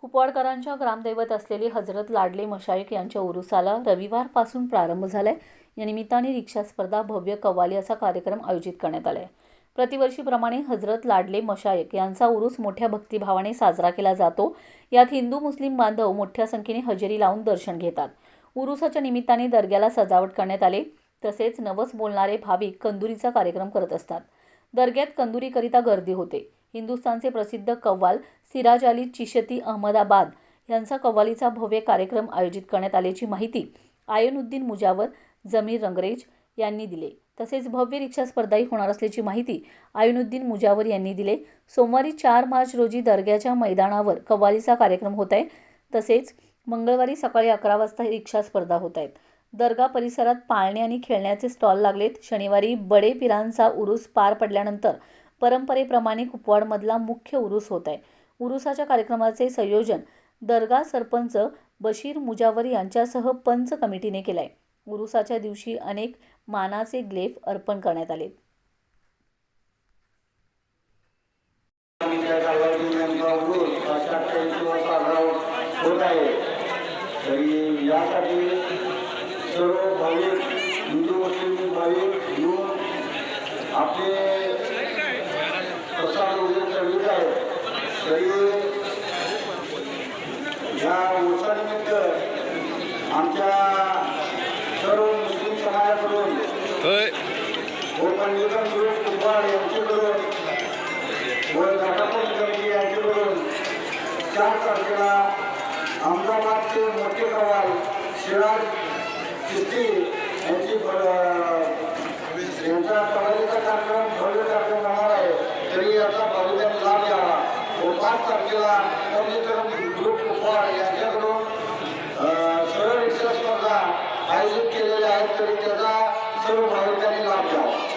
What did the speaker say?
कुपवाडकरांच्या ग्रामदैवत असलेली हजरत लाडले मशाईक यांच्या उरुसाला रविवारपासून प्रारंभ झालाय. या निमित्ताने रिक्षा स्पर्धा भव्य कव्वाली असा कार्यक्रम आयोजित करण्यात आलाय. प्रतिवर्षीप्रमाणे हजरत लाडले मशायक यांचा उरूस मोठ्या भक्तिभावाने साजरा केला जातो. यात हिंदू मुस्लिम बांधव मोठ्या संख्येने हजेरी लावून दर्शन घेतात. उरुसाच्या निमित्ताने दर्ग्याला सजावट करण्यात आले. तसेच नवस बोलणारे भाविक कंदुरीचा कार्यक्रम करत असतात. दर्ग्यात कंदुरीकरिता गर्दी होते. हिंदुस्थानचे प्रसिद्ध कव्वाल सिराज अली चिशती अहमदाबाद यांचा कव्वालीचा भव्य कार्यक्रम आयोजित करण्यात आल्याची माहिती आयनुद्दीन मुजावर जमीर रंगरेज यांनी दिले. तसेच भव्य रिक्षा स्पर्धाही होणार असल्याची माहिती आयुनुद्दीन मुजावर यांनी दिले. सोमवारी चार मार्च रोजी दर्ग्याच्या मैदानावर कव्वालीचा कार्यक्रम होत आहे. तसेच मंगळवारी सकाळी अकरा वाजता रिक्षा स्पर्धा होत आहेत. दर्गा परिसरात पाळणे आणि खेळण्याचे स्टॉल लागलेत. शनिवारी बडे पिरांचा उरूस पार पडल्यानंतर परंपरेप्रमाणे कुपवाडमधला मुख्य उरूस होत आहे. उरुसाच्या कार्यक्रमाचे संयोजन दर्गा सरपंच बशीर मुजावर यांच्यासह पंच कमिटीने केलंय. उरुसाच्या दिवशी अनेक मानाचे ग्लेफ अर्पण करण्यात आले. यासाठी सर्व भाविक हिंदू मुस्लिम भाविक आपले प्रसाद वगैरे चढवित आहेत तरी या उत्सवानिमित्त आमच्या सर्व मुस्लिम समाजाकडून गोपालनिकन ग्रुप कुंभार यांच्याकडून व घाटापूर कमिटी यांच्याकडून चार तारखेला अहमदाबादचे मोठे कवाल सिराज चिस्ती यांची यांचा कवालीचा कार्यक्रम भव्य कार्यक्रम होणार आहे. तरी याचा भाविकांनी लाभ घ्यावा. व पाच तारखेला कमिटीकरण ग्रुप कुपवाड यांच्याकडून अ, सरळ रिक्षा स्पर्धा आयोजित केलेल्या आहेत तरी त्याचा सर्व भाविकांनी लाभ घ्यावा.